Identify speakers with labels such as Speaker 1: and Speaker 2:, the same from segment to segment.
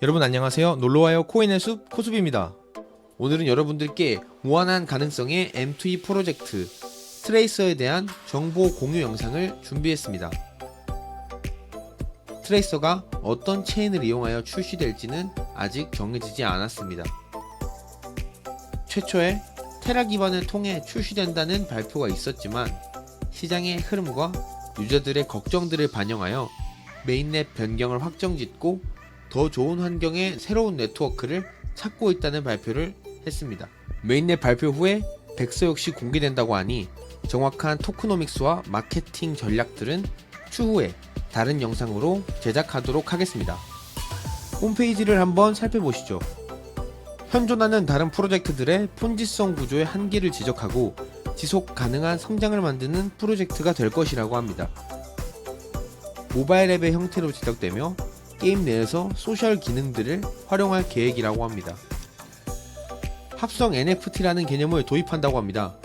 Speaker 1: 여러분 안녕하세요. 놀러와요 코인의 숲 코숲입니다. 오늘은 여러분들께 무한한 가능성의 M2E 프로젝트 트레이서에 대한 정보 공유 영상을 준비했습니다. 트레이서가 어떤 체인을 이용하여 출시될지는 아직 정해지지 않았습니다. 최초에 테라 기반을 통해 출시된다는 발표가 있었지만 시장의 흐름과 유저들의 걱정들을 반영하여 메인넷 변경을 확정짓고 더 좋은 환경의 새로운 네트워크를 찾고 있다는 발표를 했습니다. 메인넷 발표 후에 백서 역시 공개된다고 하니 정확한 토크노믹스와 마케팅 전략들은 추후에 다른 영상으로 제작하도록 하겠습니다. 홈페이지를 한번 살펴보시죠. 현존하는 다른 프로젝트들의 폰지성 구조의 한계를 지적하고 지속 가능한 성장을 만드는 프로젝트가 될 것이라고 합니다. 모바일 앱의 형태로 제작되며 게임 내에서 소셜 기능들을 활용할 계획이라고 합니다. 합성 NFT라는 개념을 도입한다고 합니다.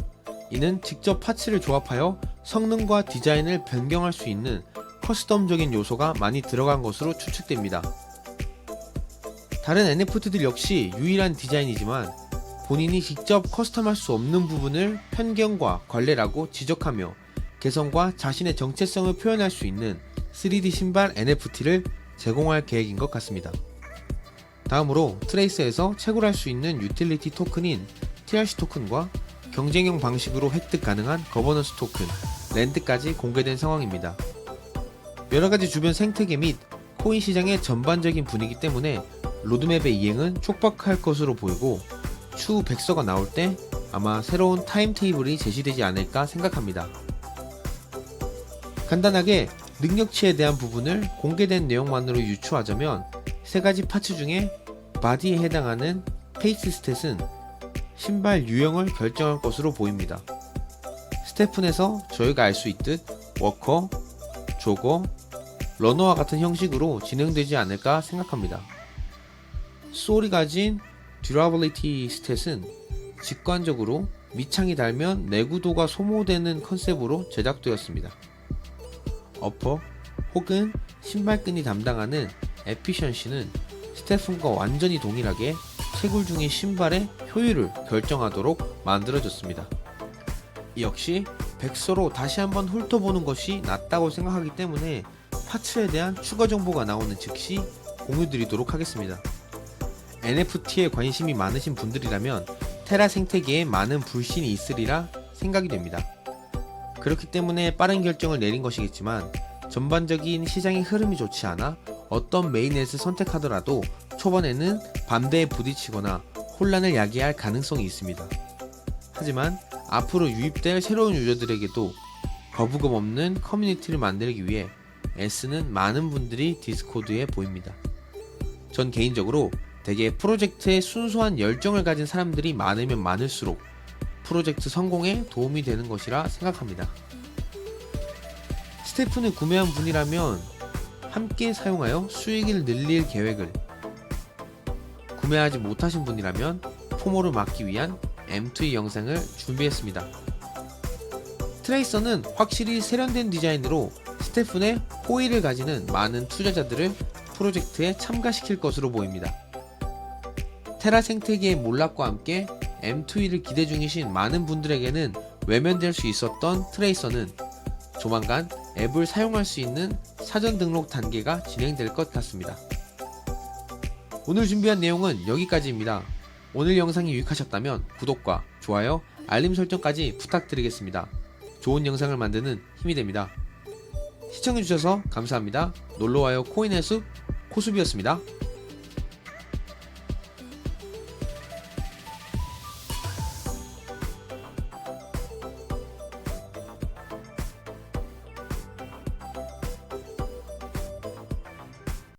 Speaker 1: 이는 직접 파츠를 조합하여 성능과 디자인을 변경할 수 있는 커스텀적인 요소가 많이 들어간 것으로 추측됩니다. 다른 NFT들 역시 유일한 디자인이지만 본인이 직접 커스텀할 수 없는 부분을 편견과 관례라고 지적하며 개성과 자신의 정체성을 표현할 수 있는 3D 신발 NFT를 제공할 계획인 것 같습니다. 다음으로 트레이스에서 채굴할 수 있는 유틸리티 토큰인 TRC 토큰과 경쟁형 방식으로 획득 가능한 거버넌스 토큰, 랜드까지 공개된 상황입니다. 여러가지 주변 생태계 및 코인 시장의 전반적인 분위기 때문에 로드맵의 이행은 촉박할 것으로 보이고 추후 백서가 나올 때 아마 새로운 타임테이블이 제시되지 않을까 생각합니다. 간단하게 능력치에 대한 부분을 공개된 내용만으로 유추하자면 세 가지 파츠 중에 바디에 해당하는 페이스 스탯은 신발 유형을 결정할 것으로 보입니다. 스태픈에서 저희가 알 수 있듯 워커, 조거, 러너와 같은 형식으로 진행되지 않을까 생각합니다. 소울이 가진 듀라빌리티 스탯은 직관적으로 밑창이 달면 내구도가 소모되는 컨셉으로 제작되었습니다. 어퍼 혹은 신발끈이 담당하는 에피션시는 스테픈과 완전히 동일하게 채굴 중인 신발의 효율을 결정하도록 만들어졌습니다. 역시 백서로 다시 한번 훑어보는 것이 낫다고 생각하기 때문에 파츠에 대한 추가 정보가 나오는 즉시 공유드리도록 하겠습니다. NFT에 관심이 많으신 분들이라면 테라 생태계에 많은 불신이 있으리라 생각이 됩니다. 그렇기 때문에 빠른 결정을 내린 것이겠지만 전반적인 시장의 흐름이 좋지 않아 어떤 메인넷을 선택하더라도 초반에는 반대에 부딪히거나 혼란을 야기할 가능성이 있습니다. 하지만 앞으로 유입될 새로운 유저들에게도 거부감 없는 커뮤니티를 만들기 위해 S는 많은 분들이 디스코드에 보입니다. 전 개인적으로 대개 프로젝트에 순수한 열정을 가진 사람들이 많으면 많을수록 프로젝트 성공에 도움이 되는 것이라 생각합니다. 스태프는 구매한 분이라면 함께 사용하여 수익을 늘릴 계획을 구매하지 못하신 분이라면 포모를 막기 위한 M2 영상을 준비했습니다. 트레이서는 확실히 세련된 디자인으로 스태프의 호의를 가지는 많은 투자자들을 프로젝트에 참가시킬 것으로 보입니다. 테라 생태계의 몰락과 함께 M2E를 기대 중이신 많은 분들에게는 외면될 수 있었던 트레이서는 조만간 앱을 사용할 수 있는 사전 등록 단계가 진행될 것 같습니다. 오늘 준비한 내용은 여기까지입니다. 오늘 영상이 유익하셨다면 구독과 좋아요, 알림 설정까지 부탁드리겠습니다. 좋은 영상을 만드는 힘이 됩니다. 시청해주셔서 감사합니다. 놀러와요 코인의 숲 코숲이었습니다.